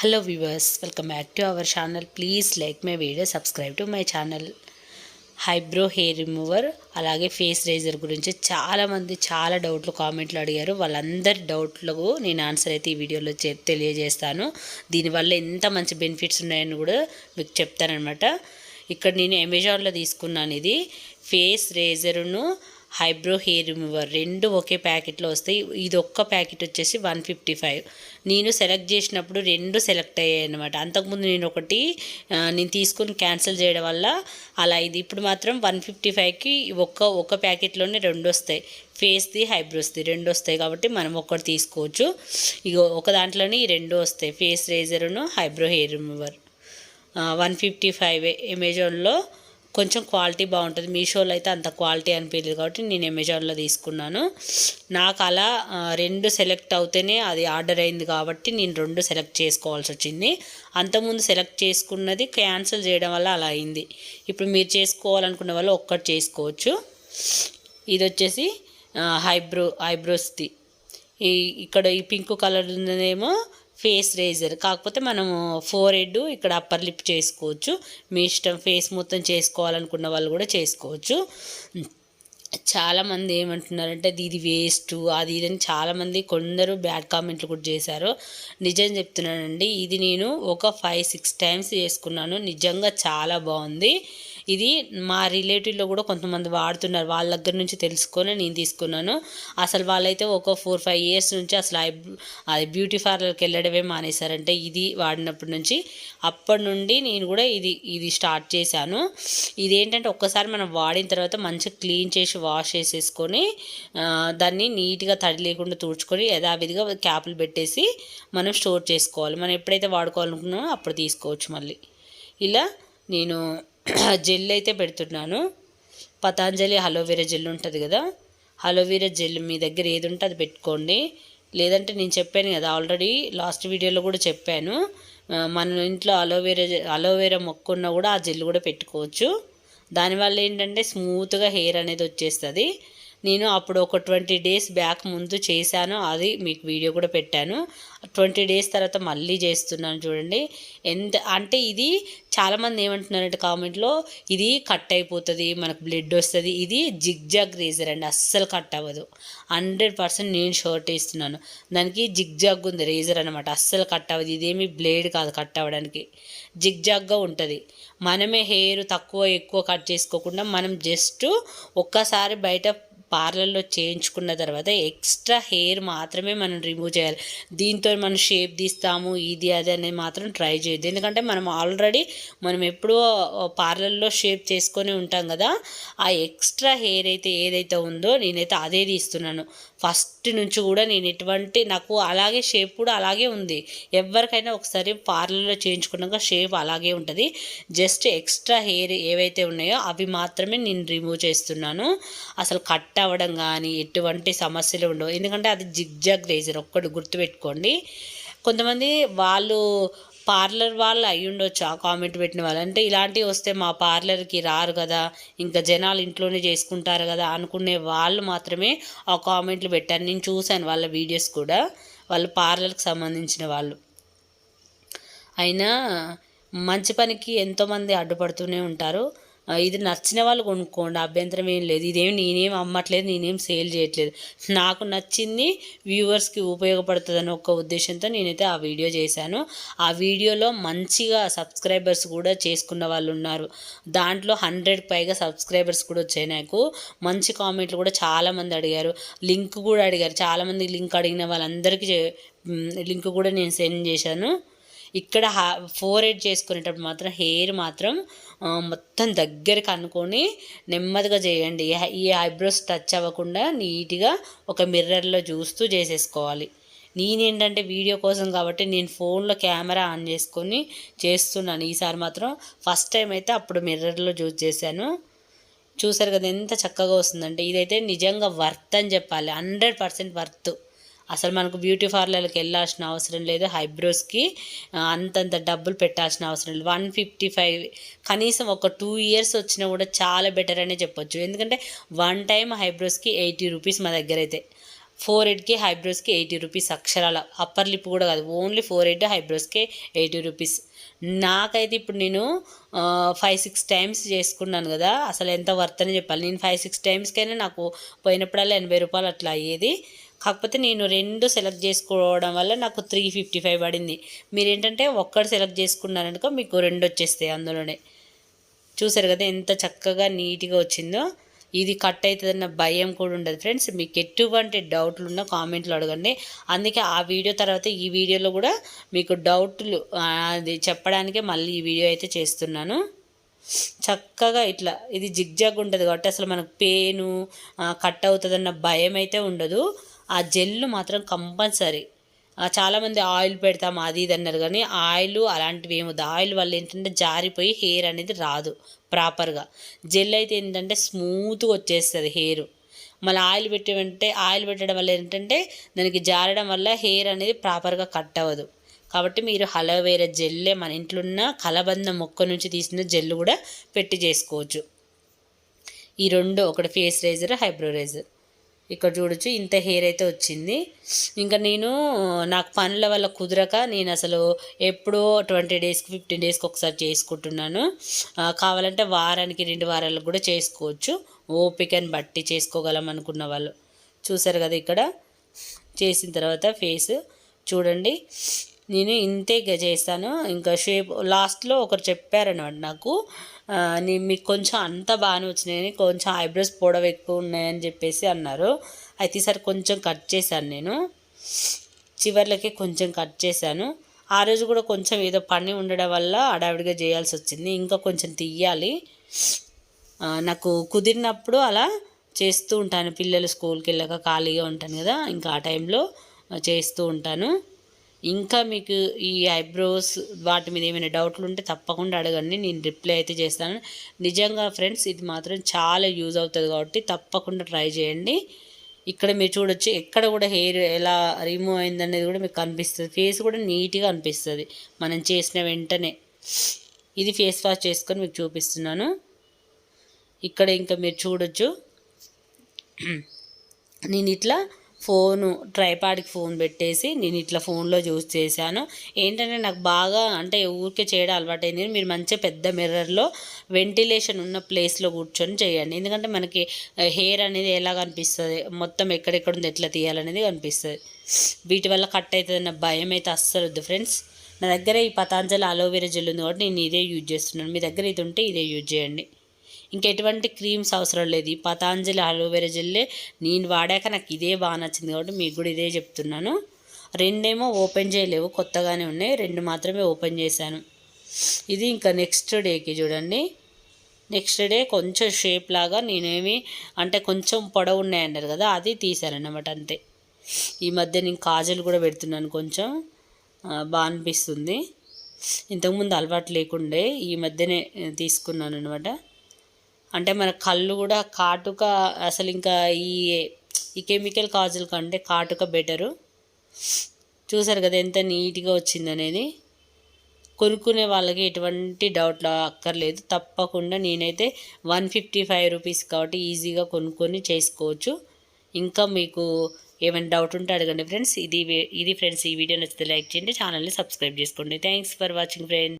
Hello viewers welcome back to our channel please like my video subscribe to my channel eyebrow hair remover అలాగే face razor గురించి చాలామంది చాలా డౌట్లు కామెంట్లు అడిగారు. వాళ్ళందరి డౌట్లకు నేను ఆన్సర్ అయితే ఈ వీడియోలో తెలియజేస్తాను. దీనివల్ల ఎంత మంచి బెనిఫిట్స్ ఉన్నాయని కూడా మీకు చెప్తానమాట ఇక్కడ నేను అమెజాన్లో తీసుకున్నాను ఇది. ఫేస్ రేజరును హైబ్రో హెయిర్ రిమూవర్ రెండు ఒకే ప్యాకెట్లో వస్తాయి. ఇది ఒక్క ప్యాకెట్ వచ్చేసి వన్ ఫిఫ్టీ ఫైవ్. నేను సెలెక్ట్ చేసినప్పుడు రెండు సెలెక్ట్ అయ్యాయి అనమాట అంతకుముందు నేను ఒకటి నేను తీసుకుని క్యాన్సిల్ చేయడం వల్ల అలా ఇది ఇప్పుడు మాత్రం వన్ ఫిఫ్టీ ఫైవ్కి ఒక్క ఒక్క ప్యాకెట్లోనే రెండు వస్తాయి. ఫేస్ది హైబ్రోస్ది రెండు వస్తాయి కాబట్టి మనం ఒక్కటి తీసుకోవచ్చు. ఇక ఒక దాంట్లోనే ఈ రెండు వస్తాయి. Face రేజరును eyebrow hair remover. One fifty five అమెజాన్లో కొంచెం క్వాలిటీ బాగుంటుంది. మీషోలో అయితే అంత క్వాలిటీ అనిపించలేదు కాబట్టి నేను అమెజాన్లో తీసుకున్నాను. నాకు అలా రెండు సెలెక్ట్ అవుతేనే అది ఆర్డర్ అయింది కాబట్టి నేను రెండు సెలెక్ట్ చేసుకోవాల్సి వచ్చింది. అంతకుముందు సెలెక్ట్ చేసుకున్నది క్యాన్సిల్ చేయడం వల్ల అలా అయింది. ఇప్పుడు మీరు చేసుకోవాలనుకున్న వాళ్ళు ఒక్కటి చేసుకోవచ్చు. ఇది వచ్చేసి హైబ్రో ఐబ్రోస్ది ఈ ఇక్కడ ఈ పింక్ కలర్ ఉన్నదేమో ఫేస్ రేజర్. కాకపోతే మనము ఫోర్ హెడ్ ఇక్కడ అప్పర్ లిప్ చేసుకోవచ్చు. మీ ఇష్టం ఫేస్ మొత్తం చేసుకోవాలనుకున్న వాళ్ళు కూడా చేసుకోవచ్చు. చాలామంది ఏమంటున్నారంటే అది ఇది వేస్ట్ అది ఇది అని చాలామంది కొందరు బ్యాడ్ కామెంట్లు కూడా చేశారు. నిజం చెప్తున్నానండి ఇది నేను ఒక ఫైవ్ సిక్స్ టైమ్స్ చేసుకున్నాను. నిజంగా చాలా బాగుంది. ఇది మా రిలేటివ్లో కూడా కొంతమంది వాడుతున్నారు. వాళ్ళ దగ్గర నుంచి తెలుసుకొని నేను తీసుకున్నాను. అసలు వాళ్ళైతే ఒక ఫోర్ ఫైవ్ ఇయర్స్ నుంచి అసలు అది బ్యూటీ పార్లర్కి వెళ్ళడమే మానేశారంటే ఇది వాడినప్పటి నుంచి. అప్పటి నుండి నేను కూడా ఇది ఇది స్టార్ట్ చేశాను. ఇది ఏంటంటే ఒక్కసారి మనం వాడిన తర్వాత మంచిగా క్లీన్ చేసి వాష్ చేసేసుకొని దాన్ని నీట్గా తడి లేకుండా తుడుచుకొని యథావిధిగా క్యాపులు పెట్టేసి మనం స్టోర్ చేసుకోవాలి. మనం ఎప్పుడైతే వాడుకోవాలనుకున్నామో అప్పుడు తీసుకోవచ్చు మళ్ళీ. ఇలా నేను జెల్ అయితే పెడుతున్నాను. పతాంజలి అలోవెరా జెల్ ఉంటుంది కదా. అలోవెరా జెల్ మీ దగ్గర ఏది ఉంటే అది పెట్టుకోండి. లేదంటే నేను చెప్పాను కదా ఆల్రెడీ లాస్ట్ వీడియోలో కూడా చెప్పాను. మన ఇంట్లో అలోవెరా అలోవెరా మొక్క ఉన్నా కూడా ఆ జెల్ కూడా పెట్టుకోవచ్చు. దానివల్ల ఏంటంటే స్మూత్గా హెయిర్ అనేది వచ్చేస్తుంది. నేను అప్పుడు ఒక ట్వంటీ డేస్ బ్యాక్ ముందు చేశాను. అది మీకు వీడియో కూడా పెట్టాను. ట్వంటీ డేస్ తర్వాత మళ్ళీ చేస్తున్నాను చూడండి. ఎంత అంటే ఇది చాలామంది ఏమంటున్నారంటే కామెంట్లో ఇది కట్ అయిపోతుంది మనకు బ్లడ్ వస్తుంది ఇది జిగ్జాగ్ రేజర్ అండి. అస్సలు కట్ అవ్వదు. హండ్రెడ్ పర్సెంట్ నేను షర్ట్ ఇస్తున్నాను దానికి జిగ్జాగ్ ఉంది రేజర్ అనమాట అస్సలు కట్ అవ్వదు. ఇదేమి బ్లేడ్ కాదు కట్ అవ్వడానికి. జిగ్జాగ్గా ఉంటుంది. మనమే హెయిర్ తక్కువ ఎక్కువ కట్ చేసుకోకుండా మనం జస్ట్ ఒక్కసారి బయట పార్లర్లో చేయించుకున్న తర్వాత ఎక్స్ట్రా హెయిర్ మాత్రమే మనం రిమూవ్ చేయాలి. దీంతో మనం షేప్ తీస్తాము ఇది అది అనేది మాత్రం ట్రై చేయొద్దు. ఎందుకంటే మనం ఆల్రెడీ మనం ఎప్పుడో పార్లర్లో షేప్ చేసుకొని ఉంటాం కదా ఆ ఎక్స్ట్రా హెయిర్ అయితే ఏదైతే ఉందో నేనైతే అదే తీస్తున్నాను. ఫస్ట్ నుంచి కూడా నేను ఎటువంటి నాకు అలాగే షేప్ కూడా అలాగే ఉంది. ఎవరికైనా ఒకసారి పార్లర్లో చేయించుకున్నాక షేప్ అలాగే ఉంటుంది. జస్ట్ ఎక్స్ట్రా హెయిర్ ఏవైతే ఉన్నాయో అవి మాత్రమే నేను రిమూవ్ చేస్తున్నాను. అసలు కట్ అవ్వడం కానీ ఎటువంటి సమస్యలు ఉండవు. ఎందుకంటే అది జిగ్జాగ్ రేజర్ ఒక్కటి గుర్తుపెట్టుకోండి. కొంతమంది వాళ్ళు పార్లర్ వాళ్ళు అయి ఉండొచ్చు ఆ కామెంట్ పెట్టిన వాళ్ళు. అంటే ఇలాంటివి వస్తే మా పార్లర్కి రారు కదా ఇంకా జనాలు ఇంట్లోనే చేసుకుంటారు కదా అనుకునే వాళ్ళు మాత్రమే ఆ కామెంట్లు పెట్టారు. నేను చూశాను వాళ్ళ వీడియోస్ కూడా వాళ్ళు పార్లర్కి సంబంధించిన వాళ్ళు. అయినా మంచి పనికి ఎంతోమంది అడ్డుపడుతూనే ఉంటారు. ఇది నచ్చిన వాళ్ళు కొనుక్కోండి అభ్యంతరం ఏం లేదు. ఇదేమి నేనేం అమ్మట్లేదు నేనేం సేల్ చేయట్లేదు. నాకు నచ్చింది వ్యూవర్స్కి ఉపయోగపడుతుందని ఒక ఉద్దేశంతో నేనైతే ఆ వీడియో చేశాను. ఆ వీడియోలో మంచిగా సబ్స్క్రైబర్స్ కూడా చేసుకున్న వాళ్ళు ఉన్నారు. దాంట్లో హండ్రెడ్ పైగా సబ్స్క్రైబర్స్ కూడా వచ్చాయి నాకు. మంచి కామెంట్లు కూడా చాలామంది అడిగారు. లింక్ కూడా అడిగారు. చాలామంది లింక్ అడిగిన వాళ్ళందరికీ చే- లింక్ కూడా నేను సెండ్ చేశాను. ఇక్కడ హా ఫోర్ ఎయిట్ చేసుకునేటప్పుడు మాత్రం హెయిర్ మాత్రం మొత్తం దగ్గరికి అనుకొని నెమ్మదిగా చేయండి. ఈ ఈ ఐబ్రోస్ టచ్ అవ్వకుండా నీట్గా ఒక మిర్రర్లో చూస్తూ చేసేసుకోవాలి. నేనేంటంటే వీడియో కోసం కాబట్టి నేను ఫోన్లో కెమెరా ఆన్ చేసుకొని చేస్తున్నాను. ఈసారి మాత్రం ఫస్ట్ టైం అయితే అప్పుడు మిర్రర్లో చూస్ చేశాను. చూసారు కదా ఎంత చక్కగా వస్తుందంటే ఇదైతే నిజంగా వర్త్ అని చెప్పాలి. హండ్రెడ్ పర్సెంట్ వర్త్ అసలు మనకు బ్యూటీ పార్లర్కి వెళ్ళాల్సిన అవసరం లేదు. హైబ్రోస్కి అంతంత డబ్బులు పెట్టాల్సిన అవసరం లేదు. వన్ ఫిఫ్టీ ఫైవ్ కనీసం ఒక టూ ఇయర్స్ వచ్చినా కూడా చాలా బెటర్ అనే చెప్పొచ్చు. ఎందుకంటే వన్ టైం హైబ్రోస్కి ఎయిటీ రూపీస్ మా దగ్గర అయితే. ఫోర్ హెడ్కి హైబ్రోస్కి ఎయిటీ రూపీస్ అక్షరాల. అప్పర్ లిప్ కూడా కాదు. ఓన్లీ ఫోర్ హెడ్ హైబ్రోస్కే ఎయిటీ రూపీస్. నాకైతే ఇప్పుడు నేను ఫైవ్ సిక్స్ టైమ్స్ చేసుకున్నాను కదా. అసలు ఎంత వర్త్ అని చెప్పాలి. నేను ఫైవ్ సిక్స్ టైమ్స్కైనా నాకు పోయినప్పుడల్లా ఎనభై రూపాయలు అట్లా అయ్యేది. కాకపోతే నేను రెండు సెలెక్ట్ చేసుకోవడం వల్ల నాకు త్రీ ఫిఫ్టీ ఫైవ్ పడింది. మీరు ఏంటంటే ఒక్కటి సెలెక్ట్ చేసుకున్నారనుకో మీకు రెండు వచ్చేస్తాయి అందులోనే. చూసారు కదా ఎంత చక్కగా నీట్గా వచ్చిందో. ఇది కట్ అవుతుందన్న భయం కూడా ఉండదు ఫ్రెండ్స్. మీకు ఎటువంటి డౌట్లు ఉన్నా కామెంట్లు అడగండి. అందుకే ఆ వీడియో తర్వాత ఈ వీడియోలో కూడా మీకు డౌట్లు అది చెప్పడానికే మళ్ళీ ఈ వీడియో అయితే చేస్తున్నాను. చక్కగా ఇట్లా ఇది జిగ్జాగ్ ఉంటుంది కాబట్టి అసలు మనకు పెయిను కట్ అవుతుందన్న భయం అయితే ఉండదు. ఆ జెల్ మాత్రం కంపల్సరీ. చాలామంది ఆయిల్ పెడతాం అది ఇది అన్నారు కానీ ఆయిల్ అలాంటివి ఏమొద్దు ఆయిల్ వల్ల ఏంటంటే జారిపోయి హెయిర్ అనేది రాదు ప్రాపర్గా. జెల్ అయితే ఏంటంటే స్మూత్గా వచ్చేస్తుంది హెయిర్. మళ్ళీ ఆయిల్ పెట్టమంటే ఆయిల్ పెట్టడం వల్ల ఏంటంటే దానికి జారడం వల్ల హెయిర్ అనేది ప్రాపర్గా కట్ అవ్వదు. కాబట్టి మీరు హలోవేరా జెల్లే మన ఇంట్లో ఉన్న కలబంద మొక్క నుంచి తీసిన జెల్ కూడా పెట్టి చేసుకోవచ్చు. ఈ రెండు ఒకటి ఫేస్ రైజర్ హైబ్రో రేజర్. ఇక్కడ చూడొచ్చు ఇంత హెయిర్ అయితే వచ్చింది. ఇంకా నేను నాకు పనుల వల్ల కుదరక నేను అసలు ఎప్పుడో ట్వంటీ డేస్కి ఫిఫ్టీన్ డేస్కి ఒకసారి చేసుకుంటున్నాను. కావాలంటే వారానికి రెండు వారాలకు కూడా చేసుకోవచ్చు. ఓపికని బట్టి చేసుకోగలం అనుకున్న వాళ్ళు. చూసారు కదా ఇక్కడ? చేసిన తర్వాత ఫేస్. చూడండి నేను ఇంతే చేస్తాను. ఇంకా షేప్ లాస్ట్లో ఒకరు చెప్పారనమాట నాకు. మీకు కొంచెం అంత బాగానే వచ్చినాయని కొంచెం ఐబ్రోస్ పొడవ ఎక్కువ ఉన్నాయని చెప్పేసి అన్నారు. అయితే ఈసారి కొంచెం కట్ చేశాను నేను. చివర్లకి కొంచెం కట్ చేశాను. ఆ రోజు కూడా కొంచెం ఏదో పని ఉండడం వల్ల అడావిడిగా చేయాల్సి వచ్చింది. ఇంకా కొంచెం తీయాలి నాకు కుదిరినప్పుడు అలా చేస్తూ ఉంటాను. పిల్లలు స్కూల్కి వెళ్ళాక ఖాళీగా ఉంటాను కదా ఇంకా ఆ టైంలో చేస్తూ ఉంటాను. ఇంకా మీకు ఈ ఐబ్రోస్ వాటి మీద ఏమైనా డౌట్లు ఉంటే తప్పకుండా అడగండి. నేను రిప్లై అయితే చేస్తాను. నిజంగా ఫ్రెండ్స్ ఇది మాత్రం చాలా యూజ్ అవుతుంది కాబట్టి తప్పకుండా ట్రై చేయండి. ఇక్కడ మీరు చూడొచ్చు ఎక్కడ కూడా హెయిర్ ఎలా రిమూవ్ అయిందనేది కూడా మీకు కనిపిస్తుంది. ఫేస్ కూడా నీట్గా అనిపిస్తుంది. మనం చేసిన వెంటనే. ఇది ఫేస్ వాష్ చేసుకొని మీకు చూపిస్తున్నాను. ఇక్కడ ఇంకా మీరు చూడొచ్చు. నేను ఇట్లా ఫోను ట్రైపాడ్కి ఫోన్ పెట్టేసి నేను ఇట్లా ఫోన్లో చూస్ చేశాను. ఏంటంటే నాకు బాగా అంటే ఊరికే చేయడం అలవాటైంది. మీరు మంచిగా పెద్ద మిర్రర్లో వెంటిలేషన్ ఉన్న ప్లేస్లో కూర్చొని చేయండి. ఎందుకంటే మనకి హెయిర్ అనేది ఎలా కనిపిస్తుంది? మొత్తం ఎక్కడెక్కడ ఉంది? ఎట్లా తీయాలనేది కనిపిస్తుంది. వీటి వల్ల కట్ అవుతుందన్న భయం అయితే అస్సలు వద్దు ఫ్రెండ్స్. నా దగ్గర ఈ పతాంజలి అలోవెరా జెల్ ఉంది కాబట్టి నేను ఇదే యూజ్ చేస్తున్నాను. మీ దగ్గర ఇది ఉంటే ఇదే యూజ్ చేయండి. ఇంకెటువంటి క్రీమ్స్ అవసరం లేదు. ఈ పతాంజలి అలోవెరా జెల్లే నేను వాడాక నాకు ఇదే బాగా నచ్చింది కాబట్టి మీకు కూడా ఇదే చెప్తున్నాను. రెండేమో ఓపెన్ చేయలేవు కొత్తగానే ఉన్నాయి. రెండు మాత్రమే ఓపెన్ చేశాను. ఇది ఇంకా నెక్స్ట్ డేకి చూడండి. నెక్స్ట్ డే కొంచెం షేప్ లాగా నేనేమి అంటే కొంచెం పొడవు ఉన్నాయన్నారు కదా అది తీశానన్నమాట అంతే. ఈ మధ్య నేను కాజల్ కూడా పెడుతున్నాను కొంచెం. బాగా అనిపిస్తుంది. ఇంతకుముందు అలవాటు లేకుండే ఈ మధ్యనే తీసుకున్నాను అనమాట అంటే మన కళ్ళు కూడా కాటుక అసలు ఇంకా ఈ ఈ కెమికల్ కాజుల కంటే కాటుక బెటరు. చూసారు కదా ఎంత నీట్గా వచ్చిందనేది కొనుక్కునే వాళ్ళకి ఎటువంటి డౌట్ అక్కర్లేదు. తప్పకుండా నేనైతే వన్ ఫిఫ్టీ ఫైవ్ రూపీస్ కాబట్టి ఈజీగా కొనుక్కొని చేసుకోవచ్చు. ఇంకా మీకు ఏమైనా డౌట్ ఉంటే అడగండి ఫ్రెండ్స్. ఇది ఇది ఫ్రెండ్స్ ఈ వీడియో నచ్చితే లైక్ చేయండి ఛానల్ని సబ్స్క్రైబ్ చేసుకోండి. Thanks for watching friends.